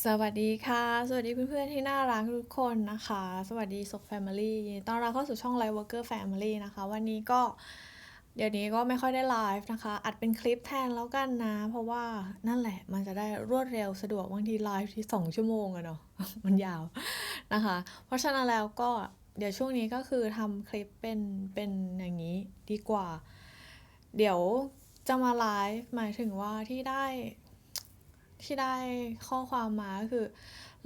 สวัสดีค่ะ สวัสดีเพื่อนๆที่น่ารักทุกคนนะคะ สวัสดีสุขแฟมิลี่ตอนเราเข้าสู่ช่อง Light Worker Family นะคะ วันนี้ก็เดี๋ยวนี้ก็ไม่ค่อยได้ไลฟ์นะคะ อัดเป็นคลิปแทนแล้วกันนะ เพราะว่านั่นแหละมันจะได้รวดเร็วสะดวกบางทีไลฟ์ที่สองชั่วโมงอะเนาะมันยาวนะคะ เพราะฉะนั้นแล้วก็เดี๋ยวช่วงนี้ก็คือทำคลิปเป็นเป็นอย่างนี้ดีกว่า เดี๋ยวจะมาไลฟ์หมายถึงว่าที่ได้ ที่ได้ข้อความมาก็คือ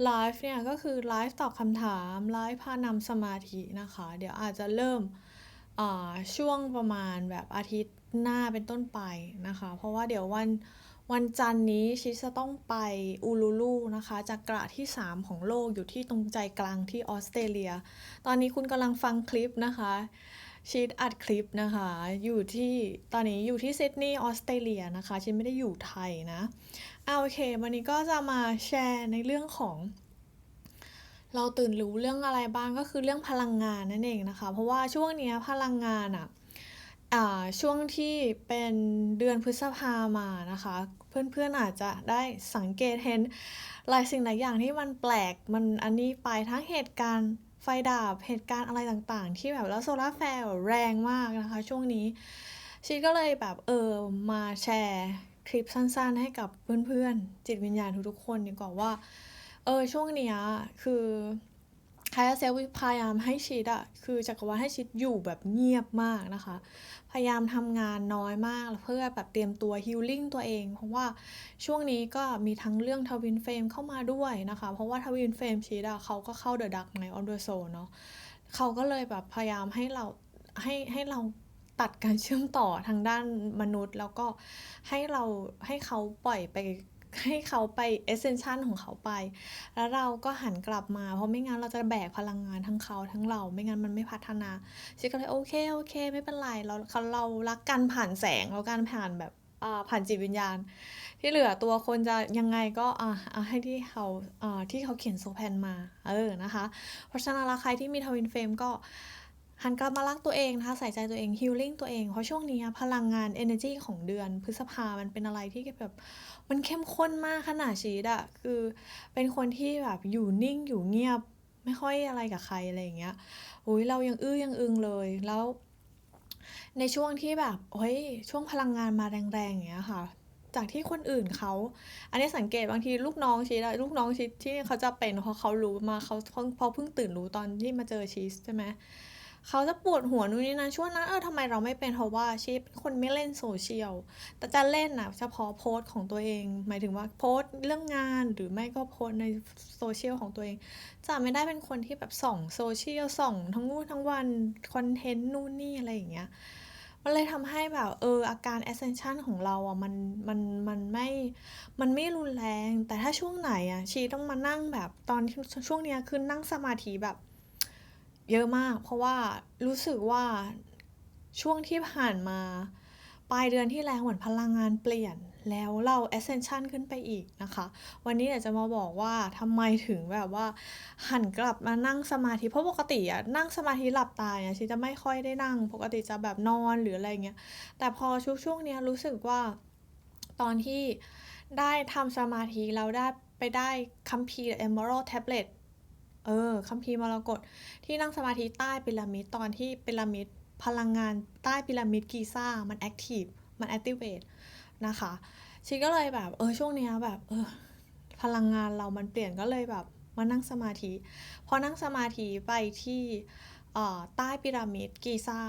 ไลฟ์เนี่ยก็คือไลฟ์ตอบคำถามไลฟ์พานำสมาธินะคะ เดี๋ยวอาจจะเริ่มช่วงประมาณแบบอาทิตย์หน้าเป็นต้นไปนะคะ เพราะว่าเดี๋ยววันวันจันนี้ชิจะต้องไปอูลูลูนะคะจากกระที่ 3 ของโลกอยู่ที่ตรงใจกลางที่ออสเตรเลีย ตอนนี้คุณกำลังฟังคลิปนะคะ ชีตอัดคลิปนะคะ อยู่ที่ตอนนี้อยู่ที่ซิดนีย์ออสเตรเลียนะคะชิไม่ได้อยู่ไทยนะเอาโอเค วันนี้ก็จะมาแชร์ในเรื่องของ เราตื่นรู้เรื่องอะไรบ้างก็คือเรื่องพลังงานนั่นเองนะคะ เพราะว่าช่วงนี้พลังงานอะอ่าช่วงที่เป็นเดือนพฤษภามานะคะ เพื่อนๆอาจจะได้สังเกตเห็นหลายสิ่งหลายอย่างที่มันแปลกมันอันนี้ไปทั้งเหตุการณ์ ฟดับเหตุการณ์อะไรต่างๆ ที่แบบแล้วโซลาร์แฟร์แบบแรงมากนะคะ ช่วงนี้ชีก็เลยแบบเออมาแชร์คลิปสั้นๆ ให้กับเพื่อนๆ จิตวิญญาณทุกๆคนดีกว่าว่าเออช่วงเนี้ยคือ คายเซลพยายามให้ชิดอะคือจักรวาลให้ชิดอยู่แบบเงียบมากนะคะ พยายามทำงานน้อยมากเพื่อแบบเตรียมตัวฮิลลิ่งตัวเอง เพราะว่าช่วงนี้ก็มีทั้งเรื่องทวินเฟมเข้ามาด้วยนะคะ เพราะว่าทวินเฟมชิดอะเขาก็เข้าเดอะดักในออเดอร์โซเนาะเขาก็เลยแบบพยายามให้เราให้ให้เราตัดการเชื่อมต่อทางด้านมนุษย์ แล้วก็ให้เราให้เขาปล่อยไป ให้เขาไปเอเซนชันของเขาไป แล้วเราก็หันกลับมา เพราะไม่งั้นเราจะแบกพลังงานทั้งเขาทั้งเรา ไม่งั้นมันไม่พัฒนาชิก็เลยโอเคโอเค ไม่เป็นไรเราเรารักกันผ่านแสงแล้วกันผ่านแบบอ่าผ่านจิตวิญญาณ ที่เหลือตัวคนจะยังไงก็อ่าให้ที่เขาอ่าที่เขาเขียนโซแพนมา เออนะคะ เพราะฉะนั้นใครที่มีทวินเฟรมก็ หันกลับมารักตัวเองนะคะใส่ใจตัวเองฮิลลิ่งตัวเองเพราะช่วงนี้พลังงาน energy ของเดือนพฤษภามันเป็นอะไรที่แบบมันเข้มข้นมากขนาดชีดอะคือเป็นคนที่แบบอยู่นิ่งอยู่เงียบไม่ค่อยอะไรกับใครอะไรอย่างเงี้ยโอ้ยเรายังอื้อยังอึงเลยแล้ว ในช่วงที่แบบเฮ้ยช่วงพลังงานมาแรงๆอย่างเงี้ยค่ะ จากที่คนอื่นเขา อันนี้สังเกตบางทีลูกน้องชีสลูกน้องชีสที่เขาจะเป็นเพราะเขารู้มาเขาเพราะเพิ่งตื่นรู้ตอนที่มาเจอชีสใช่ไหมเเขาจะปวดหัวนู่นนี่นั่นช่วงนั้นเออทำไมเราไม่เป็นเพราะว่าชีเป็นคนไม่เล่นโซเชียลแต่จะเล่นนะเฉพาะโพสต์ของตัวเอง หมายถึงว่าโพสต์เรื่องงานหรือไม่ก็โพสต์ในโซเชียลของตัวเอง จะไม่ได้เป็นคนที่แบบส่องโซเชียลส่องทั้งวู่ทั้งวันคอนเทนต์นู่นนี่อะไรอย่างเงี้ยมันเลยทำให้แบบเอออาการ ascension ของเราอะมันมันมันไม่ มันไม่รุนแรง แต่ถ้าช่วงไหนอะชีต้องมานั่งแบบตอนช่วงเนี้ยคือนั่งสมาธิแบบ เยอะมาก เพราะว่ารู้สึกว่าช่วงที่ผ่านมาปลายเดือนที่แล้วเหมือนพลังงานเปลี่ยนแล้วเรา ascension ขึ้นไปอีกนะคะ วันนี้เดี๋ยวจะมาบอกว่าทำไมถึงแบบว่า หันกลับมานั่งสมาธิ เพราะปกติอะนั่งสมาธิหลับตาเนี่ยชีจะไม่ค่อยได้นั่ง ปกติจะแบบนอนหรืออะไรเงี้ย แต่พอช่วงช่วงนี้รู้สึกว่าตอนที่ได้ทำสมาธิเราได้ไปได้คัมภีร์ Emerald Tablet เออคัมภีร์มรกตที่นั่งสมาธิใต้พีระมิดตอนที่พีระมิดพลังงานใต้พีระมิดกีซ่ามันแอคทีฟมันแอคทีเวตนะคะชีก็เลยแบบเออช่วงนี้แบบเออพลังงานเรามันเปลี่ยนก็เลยแบบมานั่งสมาธิพอนั่งสมาธิไปที่ใต้พีระมิดกีซ่า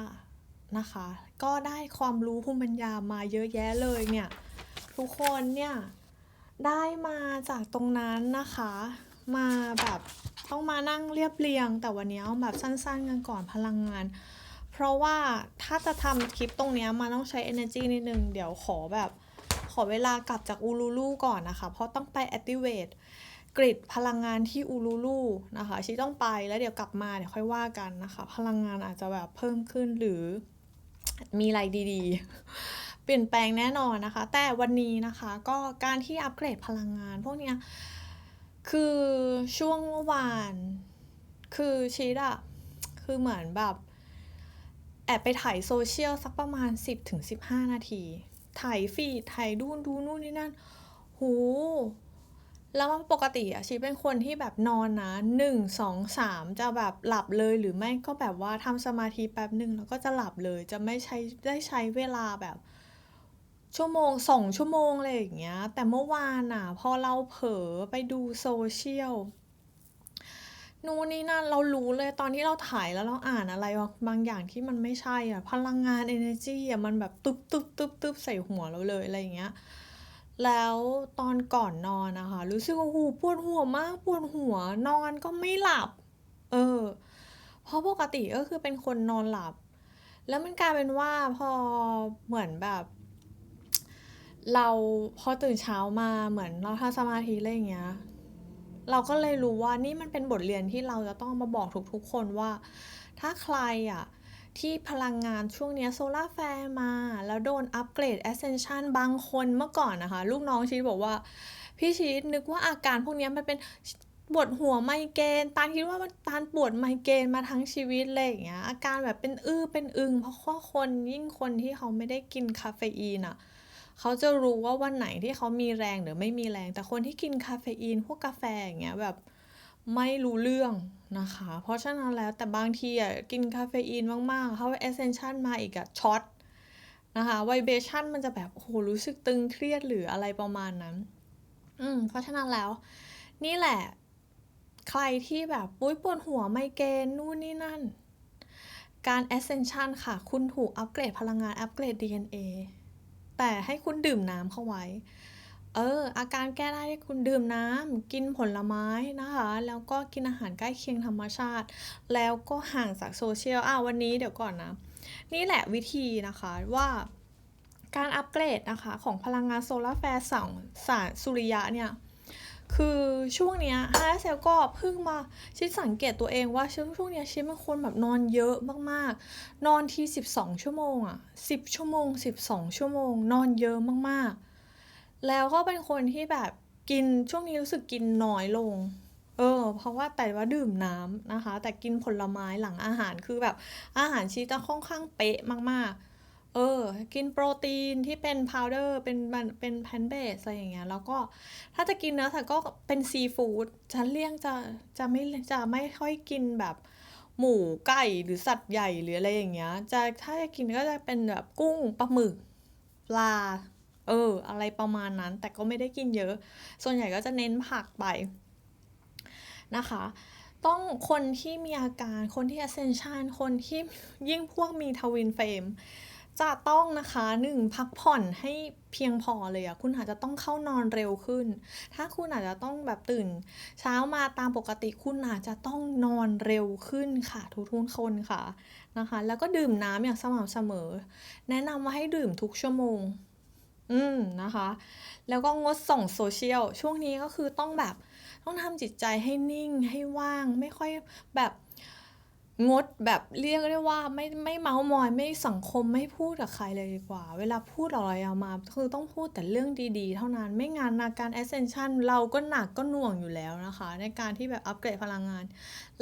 นะคะ ก็ได้ความรู้ภูมิปัญญามาเยอะแยะเลยเนี่ย ทุกคนเนี่ย ได้มาจากตรงนั้นนะคะ มาแบบต้องมานั่งเรียบเรียง แต่วันนี้เอาแบบสั้นๆกันก่อนพลังงาน เพราะว่าถ้าจะทำคลิปตรงนี้มาต้องใช้ energy นิดนึง เดี๋ยวขอแบบขอเวลากลับจากอูลูลูก่อนนะคะ เพราะต้องไป activate กริดพลังงานที่อูลูลูนะคะชีต้องไปแล้วเดี๋ยวกลับมาเดี๋ยวค่อยว่ากันนะคะ พลังงานอาจจะแบบเพิ่มขึ้นหรือมีอะไรดีๆ เปลี่ยนแปลงแน่นอนนะคะ แต่วันนี้นะคะก็การที่อัปเกรดพลังงานพวกเนี้ย คือช่วงเมื่อวาน คือชีดอะคือเหมือนแบบ แอบไปถ่ายโซเชียลสักประมาณ 10-15 นาที ถ่ายฟีดถ่ายดูนดูนู่นนี่นั่น หู แล้วปกติอะชีเป็นคนที่แบบนอนนะหนึ่งสองสามจะแบบหลับเลยหรือไม่ก็แบบว่าทำสมาธิแป๊บหนึ่งแล้วก็จะหลับเลยจะไม่ใช้ได้ใช้เวลาแบบ ชั่วโมงสองชั่วโมงอะไรอย่างเงี้ย แต่เมื่อวานอะ พอเราเผลอไปดูโซเชียลนู่นนี่นั่นเรารู้เลยตอนที่เราถ่ายแล้วเราอ่านอะไรบางอย่างที่มันไม่ใช่อะ พลังงาน energy อะมันแบบตึ๊บตึ๊บตึ๊บตึ๊บใส่หัวเราเลยอะไรอย่างเงี้ย แล้วตอนก่อนนอนนะคะ รู้สึกว่าหูปวดหัวมากปวดหัวนอนก็ไม่หลับ เออ เพราะปกติก็คือเป็นคนนอนหลับ แล้วมันกลายเป็นว่าพอเหมือนแบบ เราพอตื่นเช้ามาเหมือนเราทำสมาธิอะไรอย่างเงี้ย เราก็เลยรู้ว่านี่มันเป็นบทเรียนที่เราจะต้องมาบอกทุกๆคนว่า ถ้าใครอะที่พลังงานช่วงเนี้โซลาแฟร์มา แล้วโดนอัปเกรด Ascension บางคนเมื่อก่อนนะคะ ลูกน้องชีบอกว่า พี่ชีตนึกว่าอาการพวกนี้มันเป็นปวดหัวไมเกรนตาลคิดว่ามันตาลปวดไมเกรนมาทั้งชีวิตเลยอย่างเงี้ยอาการแบบเป็นอื้อเป็นอึง เพราะว่าคนยิ่งคนที่เขาไม่ได้กินคาเฟอีนอะ เขาจะรู้ว่าวันไหนที่เขามีแรงหรือไม่มีแรง แต่คนที่กินคาเฟอีนพวกกาแฟอย่างเงี้ยแบบไม่รู้เรื่องนะคะ เพราะฉะนั้นแล้วแต่บางทีอะกินคาเฟอีนมากๆเขาเอเซนชันมาอีกอะช็อตนะคะไวเบชั่นมันจะแบบโอ้โหรู้สึกตึงเครียดหรืออะไรประมาณนั้น อืมเพราะฉะนั้นแล้ว นี่แหละ ใครที่แบบปุ้ยปวดหัวไมเกรนนู่นนี่นั่น การ Ascension ค่ะ คุณถูกอัปเกรดพลังงานอัปเกรด DNA แต่ให้คุณดื่มน้ำเข้าไว้ เออ อาการแก้ได้คุณดื่มน้ำกินผลไม้นะคะ แล้วก็กินอาหารใกล้เคียงธรรมชาติ แล้วก็ห่างจากโซเชียลอะวันนี้เดี๋ยวก่อนนะ นี่แหละวิธีนะคะว่าการอัปเกรดนะคะ ของพลังงานโซลาร์แฟร์สองสารสุริยะเนี่ย คือช่วงเนี้ยฮาเซลก็เพิ่งมาชิดสังเกตตัวเองว่าช่วงช่วงเนี้ยชิดเป็นคนแบบนอนเยอะมากๆ นอนที12 ชั่วโมงอะ10 ชั่วโมง 12 ชั่วโมง นอนเยอะมากๆ แล้วก็เป็นคนที่แบบกินช่วงนี้รู้สึกกินน้อยลง เออ เพราะว่าแต่ว่าดื่มน้ำนะคะ แต่กินผลไม้หลังอาหารคือแบบอาหารชีจะค่อนข้างเป๊ะมากๆ ออ กินโปรตีนที่เป็นพาวเดอร์เป็นเป็นแพนเบสอะไรอย่างเงี้ย แล้วก็ถ้าจะกินเนื้อสัตว์ก็เป็นซีฟู้ดฉันเลี่ยงจะจะไม่จะไม่ค่อยกินแบบหมูไก่หรือสัตว์ใหญ่หรืออะไรอย่างเงี้ย จะถ้าจะกินก็จะเป็นแบบกุ้งปลาหมึกปลา เออ อะไรประมาณนั้น แต่ก็ไม่ได้กินเยอะ ส่วนใหญ่ก็จะเน้นผักไปนะคะ ต้องคนที่มีอาการคนที่ ascension คนที่ยิ่งพวกมีทวินเฟม จะต้องนะคะหนึ่งพักผ่อนให้เพียงพอเลยอะคุณอาจจะต้องเข้านอนเร็วขึ้น ถ้าคุณอาจจะต้องแบบตื่น เช้ามาตามปกติคุณอาจจะต้องนอนเร็วขึ้นค่ะ ทุกทุกคนค่ะนะคะ แล้วก็ดื่มน้ำอย่างสม่ำเสมอ แนะนำว่าให้ดื่มทุกชั่วโมง อืมนะคะ แล้วก็งดส่องโซเชียลช่วงนี้ก็คือต้องแบบต้องทำจิตใจให้นิ่งให้ว่างไม่ค่อยแบบ งดแบบเรียกได้ว่าไม่ไม่เมาส์มอยไม่สังคมไม่พูดกับใครเลยดีกว่า เวลาพูดอะไรออกมา คือต้องพูดแต่เรื่องดีๆ เท่านั้นไม่งานนาการ ascension เราก็หนักก็หน่วงอยู่แล้วนะคะ ในการที่แบบอัปเกรดพลังงาน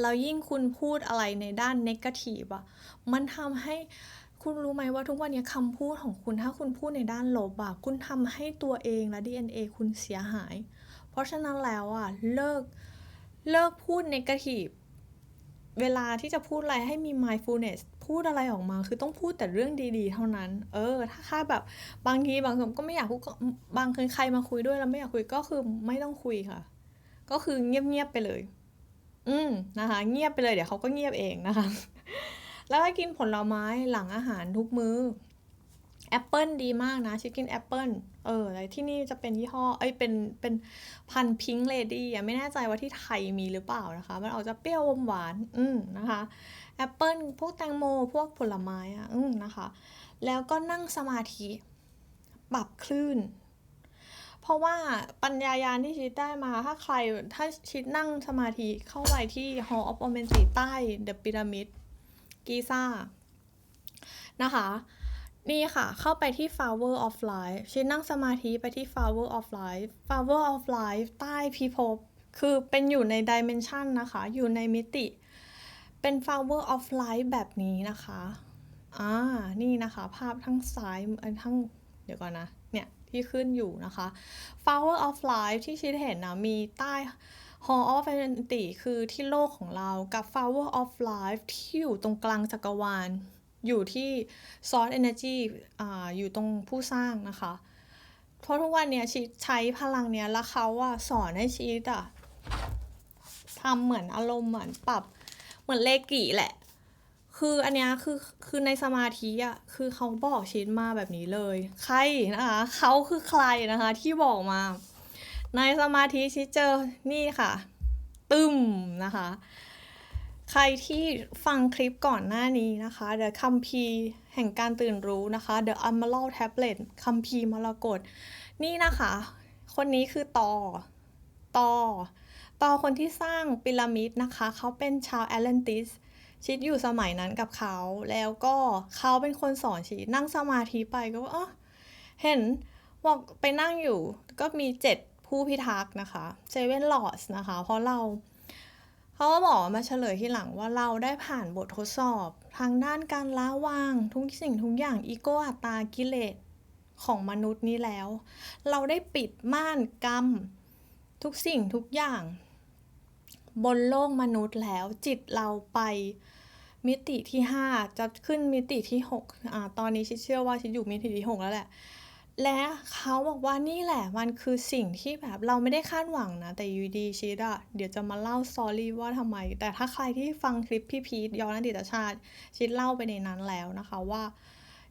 เรายิ่งคุณพูดอะไรในด้าน negative อะมันทำให้คุณรู้ไหมว่าทุกวันนี้คำพูดของคุณถ้าคุณพูดในด้านลบอะคุณทำให้ตัวเองและ DNA คุณเสียหาย เพราะฉะนั้นแล้วอะเลิกเลิกพูด negative เวลาที่จะพูดอะไรให้มี mindfulness พูดอะไรออกมา คือต้องพูดแต่เรื่องดีๆ เท่านั้น เออ ถ้าค่าแบบบางทีบางคนก็ไม่อยากพูดบางคนใครมาคุยด้วยแล้วไม่อยากคุยก็คือไม่ต้องคุยค่ะ ก็คือเงียบๆไปเลย อืมนะคะ เงียบไปเลยเดี๋ยวเขาก็เงียบเองนะคะ แล้วก็กินผลไม้หลังอาหารทุกมือ้อ แอปเปิลดีมากนะชิคกินแอปเปิลเออแต่ที่นี่จะเป็นยี่ห้อเอ้ยเป็นเป็นพันพิงเลดี้อะไม่แน่ใจว่าที่ไทยมีหรือเปล่านะคะ มันออกจะเปรี้ยวอมหวานอืมนะคะแอปเปิลพวกแตงโมพวกผลไม้อะอืมนะคะ แล้วก็นั่งสมาธิปรับคลื่น เพราะว่าปัญญายาณที่ชิดได้มาถ้าใครถ้าชิดนั่งสมาธิเข้าไปที่ Hall of o m e n t y ใต้เดอะพีระมิดกีซ่านะคะ นี่ค่ะ เข้าไปที่ Flower of Life ชินนั่งสมาธิไปที่ Flower of Life Flower of Life ใต้พิภพ คือเป็นอยู่ใน Dimension นะคะ อยู่ในมิติ เป็น Flower of Life แบบนี้นะคะ อ่า นี่นะคะ ภาพทั้งซ้ายทั้ง เดี๋ยวก่อนนะ เนี่ยที่ขึ้นอยู่นะคะ Flower of Life ที่ชิดเห็นนะ มีใต้ Hall of Eternity คือที่โลกของเรา กับ Flower of Life ที่อยู่ตรงกลางจักรวาล อยู่ที่ Source Energy อ่าอยู่ตรงผู้สร้างนะคะ เพราะทุกวันเนี้ยชีใช้พลังเนี้ยแล้วเขาอะสอนให้ชีตอะทำเหมือนอารมณ์เหมือนปรับเหมือนเลกิแหละ คืออันเนี้ยคือคือในสมาธิอะคือเขาบอกชีตมาแบบนี้เลย ใครนะคะเขาคือใครนะคะที่บอกมา ในสมาธิชีเจอนี่ค่ะ ตึมนะคะ ใครที่ฟังคลิปก่อนหน้านี้นะคะ The คัมภีร์แห่งการตื่นรู้นะคะ The Emerald Tablet คัมภีร์มรกตนี่นะคะ คนนี้คือตอตอตอคนที่สร้างพีระมิดนะคะ เขาเป็นชาวแอตแลนติสชิดอยู่สมัยนั้นกับเขา แล้วก็เขาเป็นคนสอนชีนั่งสมาธิไปก็ว่าอ๋อเห็นบอกไปนั่งอยู่ก็มีเจ็ดผู้พิทักษ์นะคะเซเว่นลอสนะคะ เพราะเรา เขาก็บอกมาเฉลยที่หลังว่าเราได้ผ่านบททดสอบ ทางด้านการละวาง ทุกสิ่งทุกอย่างอีโกอัตตากิเลสของมนุษย์นี้แล้ว เราได้ปิดม่านกรรม ทุกสิ่งทุกอย่าง บนโลกมนุษย์แล้วจิตเราไปมิติที่ 5 จะขึ้นมิติที่6อ่าตอนนี้ชิดเชื่อว่าชิดอยู่มิติที่ 6 แล้วแหละ และเขาบอกว่านี่แหละมันคือสิ่งที่แบบเราไม่ได้คาดหวังนะ แต่อยูดีชิดอะเดี๋ยวจะมาเล่าสตอรี่ว่าทำไม แต่ถ้าใครที่ฟังคลิปพี่พีทย้อนอดีตชาติชิดเล่าไปในนั้นแล้วนะคะว่า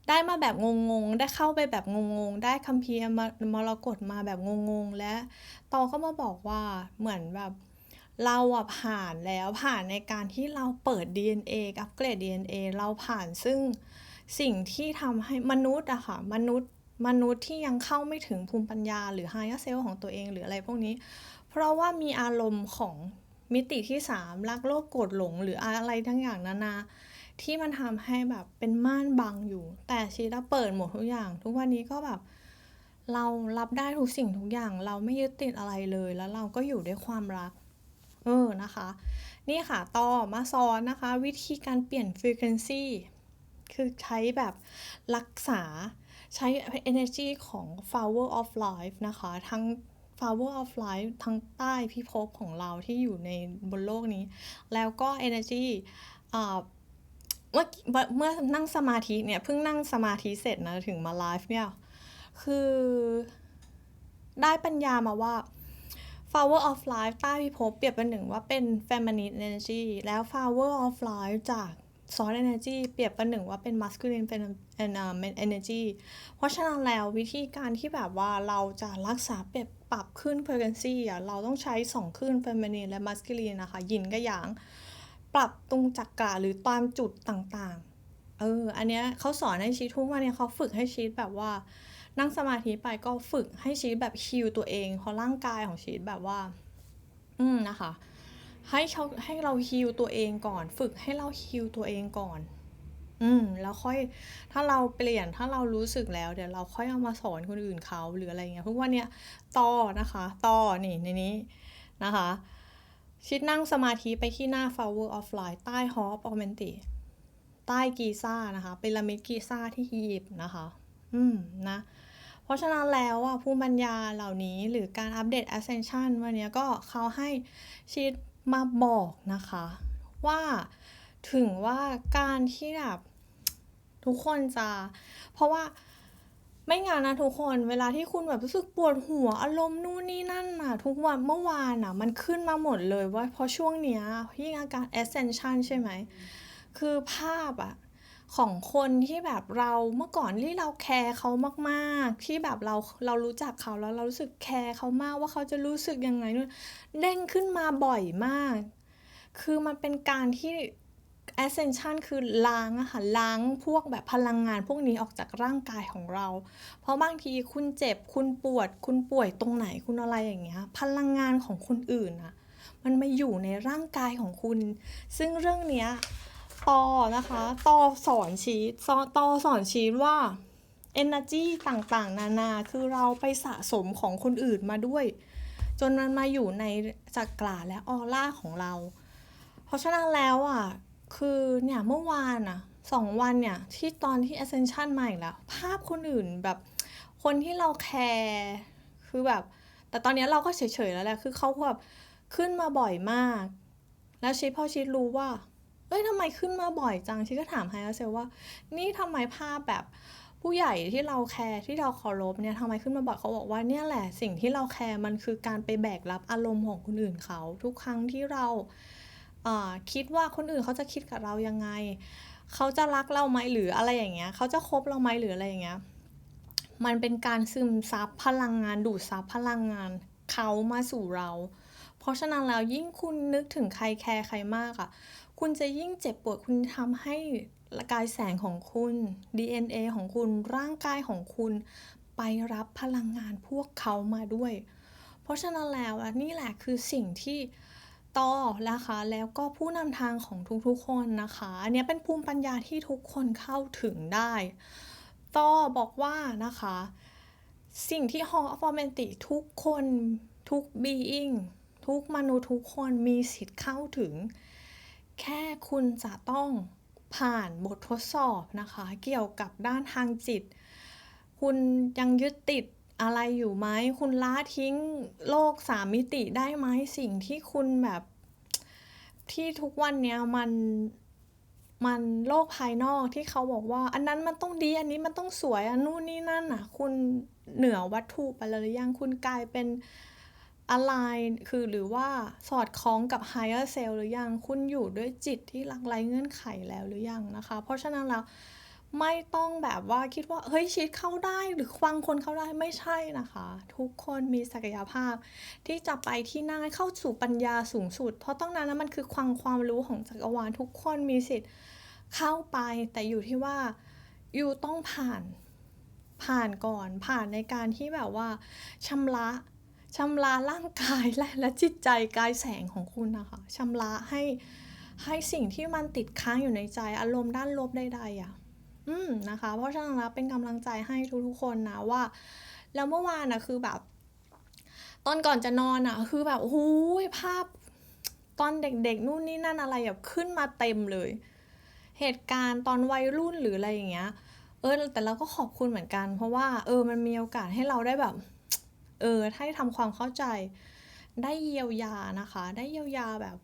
ได้มาแบบงงๆ ได้เข้าไปแบบงงๆ ได้คัมภีร์มมรกตมาแบบงงๆ และตอก็มาบอกว่าเหมือนแบบเราอะผ่านแล้วผ่านในการที่เราเปิด DNA อัปเกรด DNA เราผ่านซึ่งสิ่งที่ทำให้มนุษย์อะค่ะมนุษย์ มนุษย์ที่ยังเข้าไม่ถึงภูมิปัญญา หรือ higher self ของตัวเองหรืออะไรพวกนี้ เพราะว่ามีอารมณ์ของมิติที่ 3 รักโลภโกรธหลง หรืออะไรทั้งอย่างนานา ที่มันทำให้แบบเป็นม่านบังอยู่ แต่ชีตาเปิดหมดทุกอย่าง ทุกวันนี้ก็แบบ เรารับได้ทุกสิ่งทุกอย่าง เราไม่ยึดติดอะไรเลย แล้วเราก็อยู่ด้วยความรัก เออนะคะ นี่ค่ะต่อมาสอนนะคะ วิธีการเปลี่ยน frequency คือใช้แบบรักษา ใช้ energy ของ flower of life นะคะ ทั้ง flower of life ทั้งใต้พิภพของเราที่อยู่ในบนโลกนี้ แล้วก็ energy อ่าเมื่อเมื่อนั่งสมาธิเนี่ย เพิ่งนั่งสมาธิเสร็จนะ ถึงมาไลฟ์เนี่ย คือได้ปัญญามาว่า flower of life ใต้พิภพเปรียบเป็นหนึ่งว่าเป็น feminine energy แล้ว flower of life จาก source energy เปรียบเป็นหนึ่งว่าเป็น masculine energy เพราะฉะนั้นแล้ววิธีการที่แบบว่าเราจะรักษาเปรียบปรับขึ้น frequency อะเราต้องใช้สองขึ้น feminine และ masculine นะคะ ยินกับหยาง ปรับตรงจักระหรือตามจุดต่างๆ เออ อันเนี้ยเขาสอนให้ชีททุกวันเนี่ยเขาฝึกให้ชีแบบว่า นั่งสมาธิไปก็ฝึกให้ชีแบบฮิลตัวเองเพราะร่างกายของชีแบบว่า อืมนะคะ ให้เขาให้เราฮิลตัวเองก่อน ฝึกให้เราฮิลตัวเองก่อน อืม แล้วค่อย ถ้าเราเปลี่ยนถ้าเรารู้สึกแล้ว เดี๋ยวเราค่อยเอามาสอนคนอื่นเขาหรืออะไรเงี้ยทุกวันเนี้ยต่อนะคะต่อนี่ในนี้นะคะ ชิดนั่งสมาธิไปที่หน้า Flower of Light ใต้ Hall of Augmenti ใต้กีซ่านะคะพีระมิดกีซ่าที่อียิปต์นะคะ อืมนะเพราะฉะนั้นแล้วอะภูมิปัญญาเหล่านี้หรือการอัปเดต Ascension วันนี้ก็เขาให้ชีด มาบอกนะคะ ว่าถึงว่าการที่แบบทุกคนจะ เพราะว่าไม่งานนะทุกคนเวลาที่คุณแบบรู้สึกปวดหัวอารมณ์นู่นนี่นั่นน่ะ ทุกวันเมื่อวานน่ะ มันขึ้นมาหมดเลยว่าเพราะช่วงเนี้ยยิ่งอาการ Ascension ใช่ไหม คือภาพอะ ของคนที่แบบเราเมื่อก่อนที่เราแคร์เขามากๆ ที่แบบเราเรารู้จักเขาแล้วเรารู้สึกแคร์เขามากว่าเขาจะรู้สึกยังไงนู่นเด้งขึ้นมาบ่อยมาก คือมันเป็นการที่ ascension คือล้างอะค่ะล้างพวกแบบพลังงานพวกนี้ออกจากร่างกายของเรา เพราะบางทีคุณเจ็บคุณปวด คุณป่วยตรงไหนคุณอะไรอย่างเงี้ย พลังงานของคนอื่นอะมันมาอยู่ในร่างกายของคุณ ซึ่งเรื่องเนี้ย ตอนะคะตอสอนชีตตอสอนชีตว่า energy ต่างๆ นานาคือเราไปสะสมของคนอื่นมาด้วย จนมันมาอยู่ในจักราและออร่าของเรา เพราะฉะนั้นแล้วอะคือเนี่ยเมื่อวานอะสองวันเนี่ยที่ตอนที่ ascension มาอีกแล้ว ภาพคนอื่นแบบคนที่เราแคร์คือแบบ แต่ตอนนี้เราก็เฉยๆแล้วแหละคือเขาแบบขึ้นมาบ่อยมาก แล้วชิดพอชิดรู้ว่า อ้ยทำไมขึ้นมาบ่อยจังชิดก็ถามไฮเซลว่า นี่ทำไมภาพแบบผู้ใหญ่ที่เราแคร์ที่เราเคารพเนี่ยทำไมขึ้นมาบ่อยเขาบอกว่าเนี่ยแหละสิ่งที่เราแคร์มันคือการไปแบกรับอารมณ์ของคนอื่นเขา ทุกครั้งที่เราอ่าคิดว่าคนอื่นเขาจะคิดกับเรายังไง เขาจะรักเราไหมหรืออะไรอย่างเงี้ย เขาจะคบเราไหมหรืออะไรอย่างเงี้ยมันเป็นการซึมซับพลังงาน ดูดซับพลังงานเขามาสู่เรา เพราะฉะนั้นแล้วยิ่งคุณนึกถึงใครแคร์ใครมากอะ่ะ คุณจะยิ่งเจ็บปวดคุณทำให้กายแสงของคุณ DNA ของคุณร่างกายของคุณ ไปรับพลังงานพวกเขามาด้วย เพราะฉะนั้นแล้วอะนี่แหละคือสิ่งที่ต่อนะคะแล้วก็ผู้นำทางของทุกๆคนนะคะอันนี้เป็นภูมิปัญญาที่ทุกคนเข้าถึงได้ ต่อบอกว่านะคะ สิ่งที่ Hall of f o r m a n t ทุกคนทุก being ทุกมนุษย์ทุกคนมีสิทธิ์เข้าถึง แค่คุณจะต้องผ่านบททดสอบนะคะ เกี่ยวกับด้านทางจิต คุณยังยึดติดอะไรอยู่ไหม คุณละทิ้งโลกสามมิติได้ไหมสิ่งที่คุณแบบที่ทุกวันเนี้ยมันมันโลกภายนอกที่เขาบอกว่า อันนั้นมันต้องดีอันนี้มันต้องสวยอันนู่นนี่นั่นอะ คุณเหนือวัตถุไปแล้วหรือยังคุณกลายเป็น อะไรคือหรือว่าสอดคล้องกับ higher self หรือยัง คุณอยู่ด้วยจิตที่ลักไร้เงื่อนไขแล้วหรือยังนะคะ เพราะฉะนั้นแล้วไม่ต้องแบบว่าคิดว่า เฮ้ยชีตเข้าได้หรือฟังคนเข้าได้ไม่ใช่นะคะ ทุกคนมีศักยภาพ ที่จะไปที่นั่งเข้าสู่ปัญญาสูงสุด เพราะต้องนั้นนะมันคือความความรู้ของจักรวาลทุกคนมีสิทธิ์เข้าไป แต่อยู่ที่ว่าอยู่ต้องผ่านผ่านก่อนผ่านในการที่แบบว่าชำระ ชำระร่างกายและและจิตใจกายแสงของคุณนะคะชำระให้ให้สิ่งที่มันติดค้างอยู่ในใจ อารมณ์ด้านลบใดๆอะ อืมนะคะ เพราะฉะนั้นแล้วเป็นกำลังใจให้ทุกๆคนนะว่า แล้วเมื่อวานนะคือแบบ ตอนก่อนจะนอนอะ คือแบบโอ้ยภาพ ตอนเด็กๆนู่นนี่นั่นอะไรแบบขึ้นมาเต็มเลย เหตุการณ์ตอนวัยรุ่นหรืออะไรอย่างเงี้ย เออแต่เราก็ขอบคุณเหมือนกัน เพราะว่า เออมันมีโอกาสให้เราได้แบบ ออให้ทำความเข้าใจ ได้เยียวยานะคะ ได้เยียวยาแบบ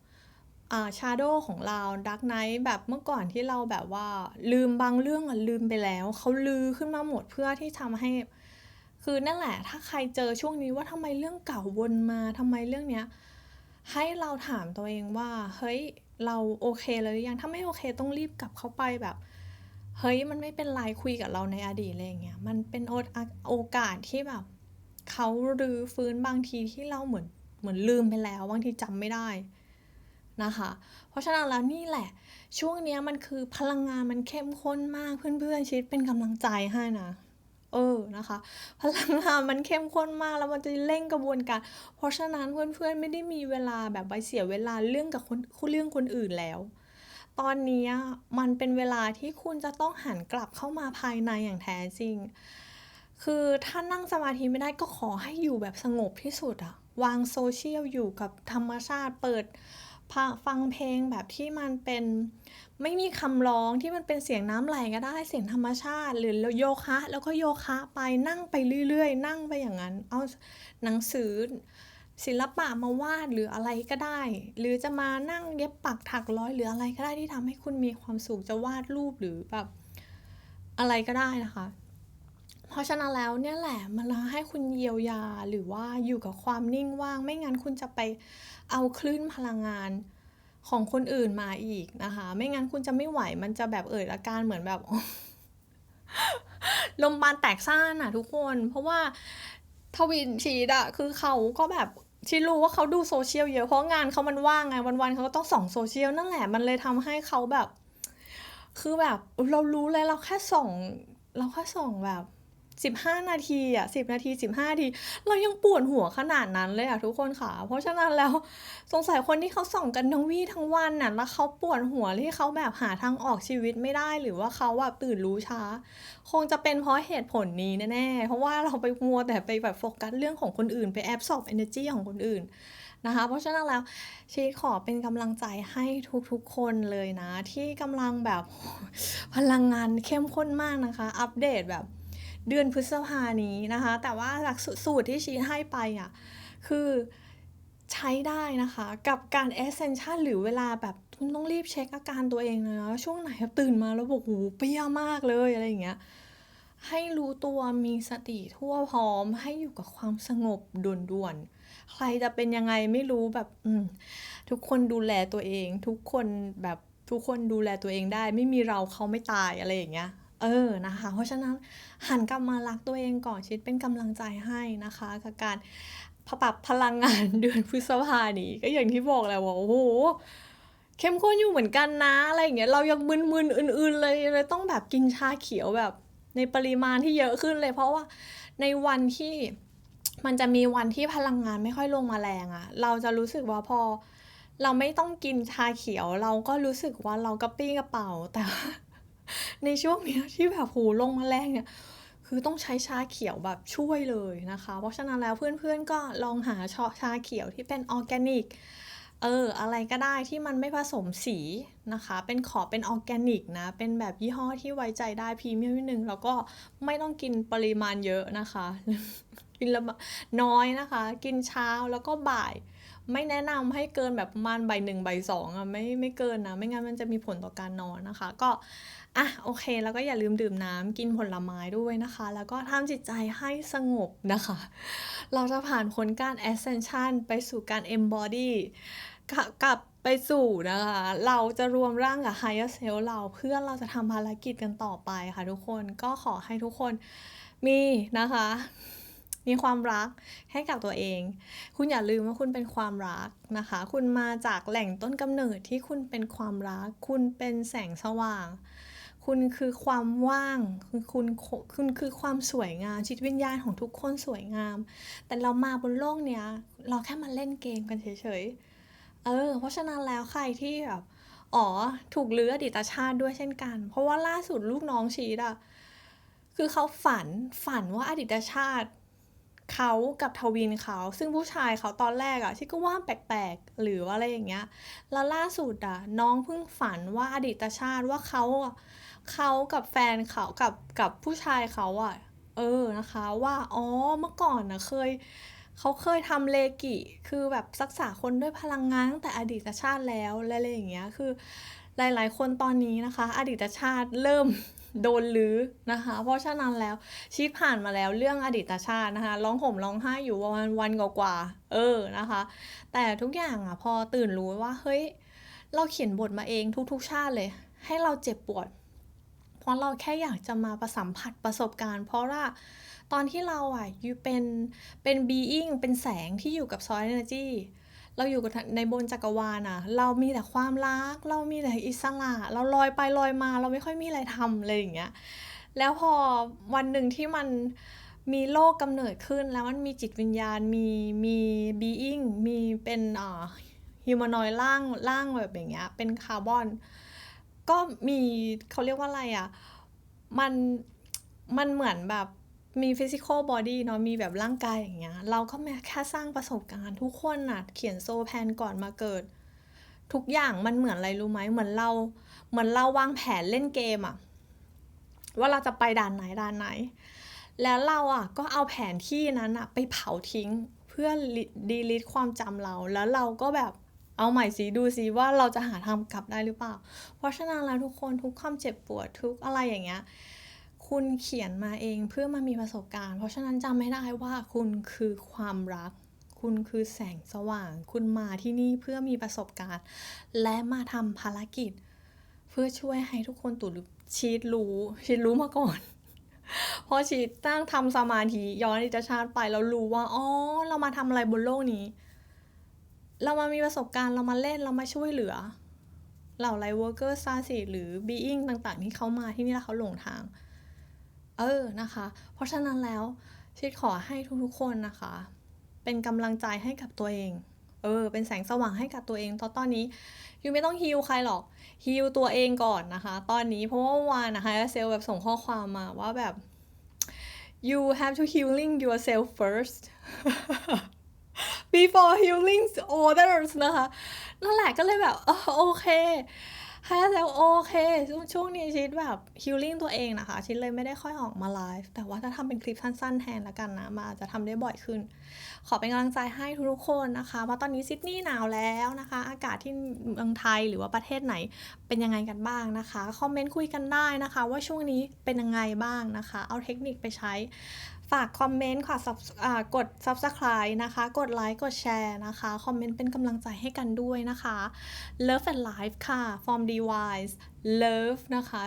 อ่าชาโดของเราดักไนท์แบบเมื่อก่อนที่เราแบบว่า ลืมบางเรื่องอะลืมไปแล้ว เขาลือขึ้นมาหมดเพื่อที่ทำให้ คือนั่นแหละ ถ้าใครเจอช่วงนี้ว่าทำไมเรื่องเก่าวนมาทำไมเรื่องเนี้ยให้เราถามตัวเองว่า เฮ้ยเราโอเคเลยหรือยังถ้าไม่โอเคต้องรีบกลับเข้าไปแบบ เฮ้ยมันไม่เป็นไรคุยกับเราในอดีตอะไรอย่างเงี้ยมันเป็นโอโอกาสที่แบบ เขารื้อฟื้นบางทีที่เราเหมือนเหมือนลืมไปแล้ว บางทีจำไม่ได้นะคะ เพราะฉะนั้นแล้วนี่แหละ ช่วงนี้มันคือพลังงานมันเข้มข้นมากเพื่อนๆชิดเป็นกำลังใจให้นะเออนะคะ พลังงานมันเข้มข้นมากแล้วมันจะเร่งกระบวนการ เพราะฉะนั้นเพื่อนๆไม่ได้มีเวลาแบบไปเสียเวลาเรื่องกับคนเรื่องคนอื่นแล้ว ตอนนี้มันเป็นเวลาที่คุณจะต้องหันกลับเข้ามาภายในอย่างแท้จริง คือถ้านั่งสมาธิไม่ได้ก็ขอให้อยู่แบบสงบที่สุดอะวางโซเชียลอยู่กับธรรมชาติเปิดฟังเพลงแบบที่มันเป็นไม่มีคำร้องที่มันเป็นเสียงน้ำไหลก็ได้เสียงธรรมชาติ หรือโยคะ แล้วก็โยคะไปนั่งไปเรื่อยๆ นั่งไปอย่างนั้น เอาหนังสือศิลปะมาวาดหรืออะไรก็ได้ หรือจะมานั่งเย็บปักถักร้อยหรืออะไรก็ได้ที่ทำให้คุณมีความสุขจะวาดรูปหรือแบบอะไรก็ได้นะคะ เพราะฉะนั้นแล้วเนี่ยแหละมันให้คุณเยียวยาหรือว่าอยู่กับความนิ่งว่าง ไม่งั้นคุณจะไปเอาคลื่นพลังงานของคนอื่นมาอีกนะคะ ไม่งั้นคุณจะไม่ไหวมันจะแบบเอ่ยอาการเหมือนแบบ ลมบานแตกซ่านอะทุกคน เพราะว่าทวินชีดอะคือเขาก็แบบชีรู้ว่าเขาดูโซเชียลเยอะเพราะงานเขามันว่างไงวันๆเขาก็ต้องส่องโซเชียลนั่นแหละมันเลยทำให้เขาแบบ คือแบบเรารู้เลยเราแค่ส่อง เราแค่ส่องแบบ 15 นาทีอะ10 นาที 15 นาที เรายังปวดหัวขนาดนั้นเลยอะทุกคนค่ะ เพราะฉะนั้นแล้วสงสัยคนที่เขาส่องกันทั้งวี่ทั้งวันน่ะแล้วเขาปวดหัวที่เขาแบบหาทางออกชีวิตไม่ได้ หรือว่าเขาแบบตื่นรู้ช้า คงจะเป็นเพราะเหตุผลนี้แน่ๆเพราะว่าเราไปมัวแต่ไปแบบโฟกัสเรื่องของคนอื่นไปแอบสอบเอเนอร์จีของคนอื่นนะคะเพราะฉะนั้นแล้วชีขอเป็นกำลังใจให้ทุกๆคนเลยนะ ที่กำลังแบบพลังงานเข้มข้นมากนะคะ อัปเดตแบบ เดือนพฤษภานี้นะคะ แต่ว่าหลักสูตรที่ชี้ให้ไปอะคือใช้ได้นะคะ กับการ Ascension หรือเวลาแบบคุณต้องรีบเช็คอาการตัวเองเลยนะว่าช่วงไหนตื่นมาแล้วบอกโอ้โหเปี้ยมากเลยอะไรอย่างเงี้ยให้รู้ตัวมีสติทั่วพร้อมให้อยู่กับความสงบด่วนๆ ใครจะเป็นยังไงไม่รู้แบบอืทุกคนดูแลตัวเอง ทุกคนแบบทุกคนดูแลตัวเองได้ ไม่มีเราเขาไม่ตายอะไรอย่างเงี้ย เออนะคะ เพราะฉะนั้นหันกลับมารักตัวเองก่อนชิดเป็นกำลังใจให้นะคะกับการปรับพลังงานเดือนพฤษภานี้ก็อย่างที่บอกแหละว่าโอ้โหเข้มข้นอยู่เหมือนกันนะอะไรอย่างเงี้ยเรายังมึนๆอื่น ๆ เลยเลยต้องแบบกินชาเขียวแบบในปริมาณที่เยอะขึ้นเลย เพราะว่าในวันที่มันจะมีวันที่พลังงานไม่ค่อยลงมาแรงอะเราจะรู้สึกว่าพอ เราไม่ต้องกินชาเขียว เราก็รู้สึกว่าเรากระปี้กระเป๋าแต่ ในช่วงนี้ที่แบบหูลงมาแรงเนี่ยคือต้องใช้ชาเขียวแบบช่วยเลยนะคะ เพราะฉะนั้นแล้วเพื่อนๆก็ลองหาชชาเขียวที่เป็นออร์แกนิกเอออะไรก็ได้ที่มันไม่ผสมสีนะคะ เป็นขอเป็นออร์แกนิกนะ เป็นแบบยี่ห้อที่ไว้ใจได้พรีเมียมนิดนึง แล้วก็ไม่ต้องกินปริมาณเยอะนะคะ กินละน้อยนะคะ กินเช้าแล้วก็บ่าย ไม่แนะนำให้เกินแบบประมาณใบหนึ่งใบสองอะไม่ไม่เกินนะ ไม่งั้นมันจะมีผลต่อการนอนนะคะ ก็ อะโอเค แล้วก็อย่าลืมดื่มน้ำกินผลไม้ด้วยนะคะ แล้วก็ทำจิตใจให้สงบนะคะ เราจะผ่านพ้นการ ascension ไปสู่การ embody กลับไปสู่นะคะ เราจะรวมร่างกับ higher self เราเพื่อเราจะทำภารกิจกันต่อไปค่ะทุกคนก็ขอให้ทุกคนมีนะคะ มีความรักให้กับตัวเอง คุณอย่าลืมว่าคุณเป็นความรักนะคะ คุณมาจากแหล่งต้นกำเนิดที่คุณเป็นความรัก คุณเป็นแสงสว่าง คุณคือความว่างคือคุณคุณคือความสวยงามจิตวิญญาณของทุกคนสวยงาม แต่เรามาบนโลกเนี้ยเราแค่มาเล่นเกมกันเฉยๆเออ เพราะฉะนั้นแล้วใครที่แบบอ๋อถูกเลืออดีตชาติด้วยเช่นกัน เพราะว่าล่าสุดลูกน้องชีดอะคือเขาฝันฝันว่าอดีตชาติ เขากับทวินเขา ซึ่งผู้ชายเขาตอนแรกอะที่ก็ว่าแปลกๆ หรือว่าอะไรอย่างเงี้ย แล้วล่าสุดอะน้องเพิ่งฝันว่าอดีตชาติว่าเขาเขากับแฟนเขากับกับผู้ชายเขาอะเออนะคะ ว่าอ๋อเมื่อก่อนนะเคยเขาเคยทำเลกิ คือแบบรักษาคนด้วยพลังงานตั้งแต่อดีตชาติแล้วอะไรอย่างเงี้ยคือหลาย ๆ คนตอนนี้นะคะ อดีตชาติเริ่ม โดนลื้อนะคะ เพราะฉะนั้นแล้วชีผ่านมาแล้วเรื่องอดีตชาตินะคะร้องห่มร้องไห้อยู่วันวันกว่าเออนะคะ แต่ทุกอย่างอะพอตื่นรู้ว่าเฮ้ยเราเขียนบทมาเองทุกๆ ชาติเลย ให้เราเจ็บปวด เพราะเราแค่อยากจะมาประสัมผัสประสบการณ์ เพราะว่าตอนที่เราอะอยู่เป็นเป็น being เป็นแสงที่อยู่กับ source energy เราอยู่กับในบนจักรวาลอะเรามีแต่ความรัก เรามีแต่อิสระ เราลอยไปลอยมา เราไม่ค่อยมีอะไรทำเลยอย่างเงี้ย แล้วพอวันหนึ่งที่มันมีโลกกำเนิดขึ้นแล้วมันมีจิตวิญญาณ มีมีบีอิงมีเป็นอ่าฮิวแมนอยร่างร่างแบบอย่างเงี้ย เป็นคาร์บอน ก็มีเขาเรียกว่าอะไรอะ มันมันเหมือนแบบ มีฟิสิกอลบอดี้เนาะมีแบบร่างกายอย่างเงี้ย เราก็แค่สร้างประสบการณ์ ทุกคนน่ะเขียนโซแพนก่อนมาเกิด ทุกอย่างมันเหมือนอะไรรู้ไหมเหมือนเรา เหมือนเราวางแผนเล่นเกมอะว่าเราจะไปด่านไหนด่านไหน แล้วเราอะก็เอาแผนที่นั้นอะไปเผาทิ้งเพื่อดีลิทความจำเรา แล้วเราก็แบบเอาใหม่สิดูสิว่าเราจะหาทางกลับได้หรือเปล่า เพราะฉะนั้นแล้วทุกคนทุกความเจ็บปวดทุกอะไรอย่างเงี้ย คุณเขียนมาเองเพื่อมามีประสบการณ์ เพราะฉะนั้นจำไม่ได้ว่าคุณคือความรัก คุณคือแสงสว่าง คุณมาที่นี่เพื่อมีประสบการณ์ และมาทำภารกิจ เพื่อช่วยให้ทุกคนตุดชีตรู้ชีตรู้มาก่อนพอชีตตั้งทำสมาธิย้อนอิจชาติไปแล้วรู้ว่าอ๋อเรามาทำอะไรบนโลกนี้ เรามามีประสบการณ์เรามาเล่นเรามาช่วยเหลือเหล่าไลเวิร์เกอร์ซาสิหรือบีอิงต่างๆ ที่เขามาที่นี่แล้วเขาหลงทาง เออนะคะ เพราะฉะนั้นแล้วชิดขอให้ทุกๆคนนะคะ เป็นกำลังใจให้กับตัวเองเออเป็นแสงสว่างให้กับตัวเองตอนตอนนี้ยูไม่ต้องฮิลใครหรอกฮิลตัวเองก่อนนะคะ ตอนนี้เพราะว่าวานนะคะเซลแบบส่งข้อความมาว่าแบบ you have to healing yourself first before healing others นะคะนั่นแหละก็เลยแบบโอเค ให้เซลโอเคช่วงช่วงนี้ชิดแบบฮิลลิ่งตัวเองนะคะ ชิดเลยไม่ได้ค่อยออกมาไลฟ์แต่ว่าถ้าทำเป็นคลิปสั้นๆแทนละกันนะมาอาจจะทำได้บ่อยขึ้น ขอเป็นกำลังใจให้ทุกๆคนนะคะว่าตอนนี้ซิดนีย์หนาวแล้วนะคะ อากาศที่เมืองไทยหรือว่าประเทศไหนเป็นยังไงกันบ้างนะคะคอมเมนต์คุยกันได้นะคะ ว่าช่วงนี้เป็นยังไงบ้างนะคะ เอาเทคนิคไปใช้ ฝากคอมเมนต์ค่ะกด subscribe นะคะ กดไลค์ กดแชร์นะคะ คอมเมนต์เป็นกำลังใจให้กันด้วยนะคะ Love and Life ค่ะ Form Device Love นะคะ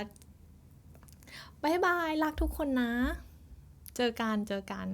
บายบาย รักทุกคนนะ เจอกัน เจอกัน